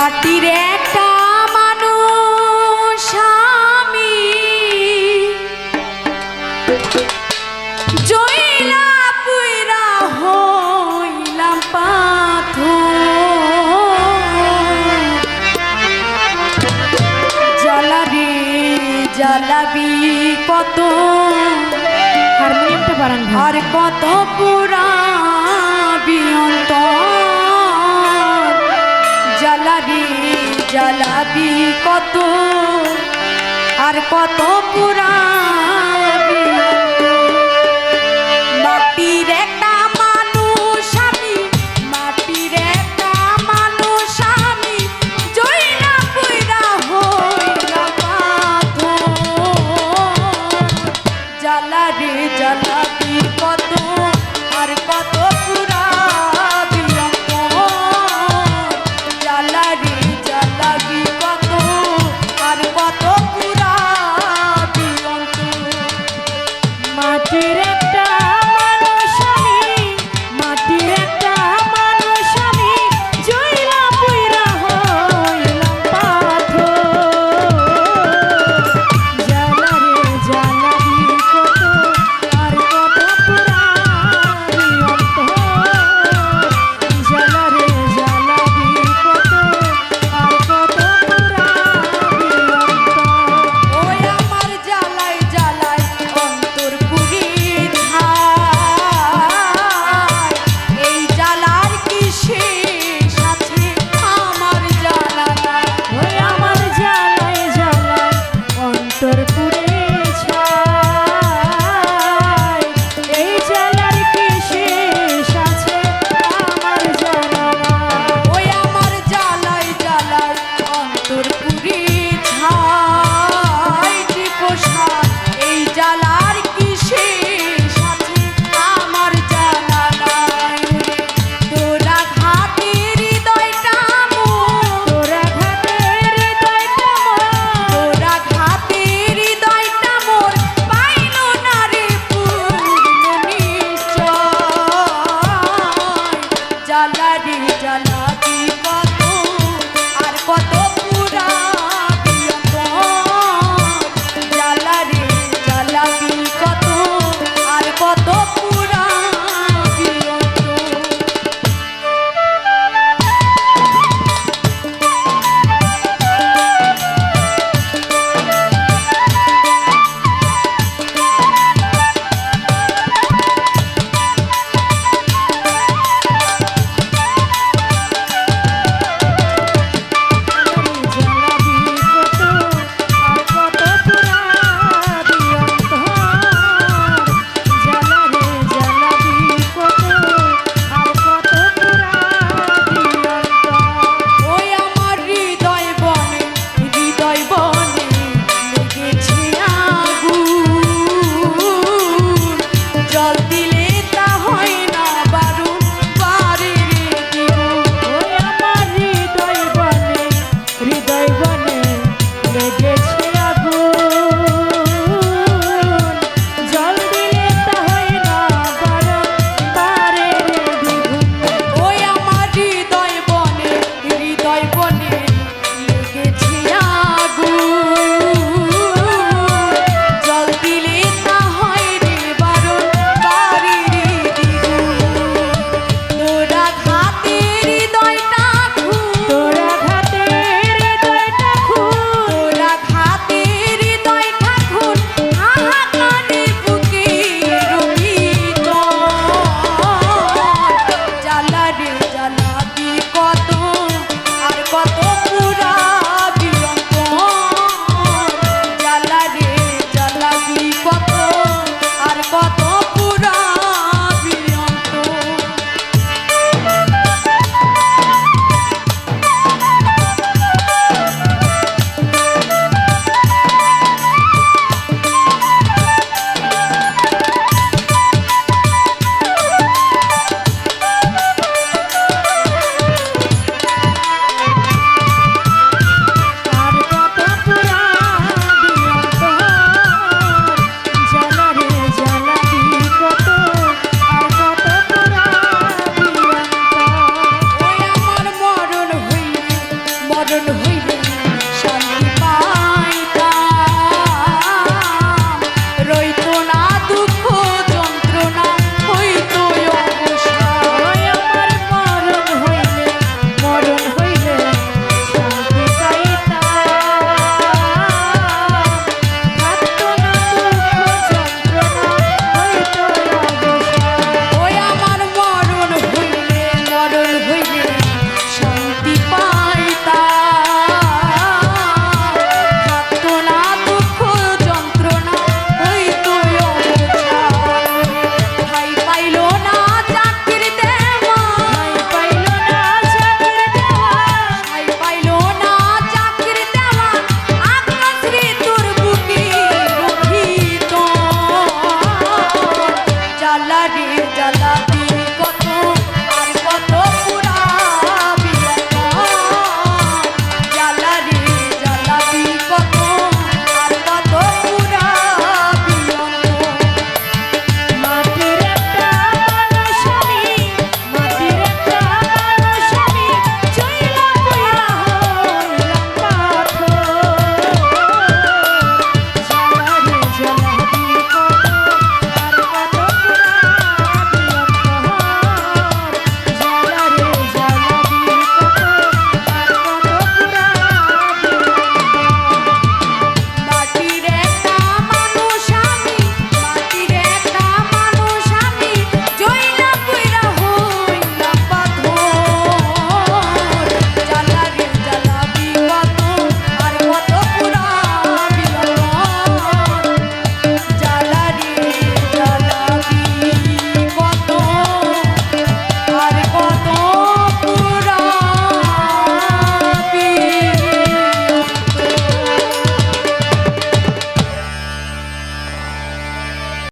মাটির একটা মানুষ আমি। জইলা পুইরা হইলাম পাথর। জ্বালাবি জ্বালাবি কত। হারমোনিয়ামটা বাড়ান আর কত পুরাবি জ্বালাবি কত? আর কত পুরাবি? মাটির একটা মানুষ আমি, মাটির একটা মানুষ আমি জইনা পুইরা হইলা পাথর জ্বালাবি জ্বালাবি কত? Get it. la la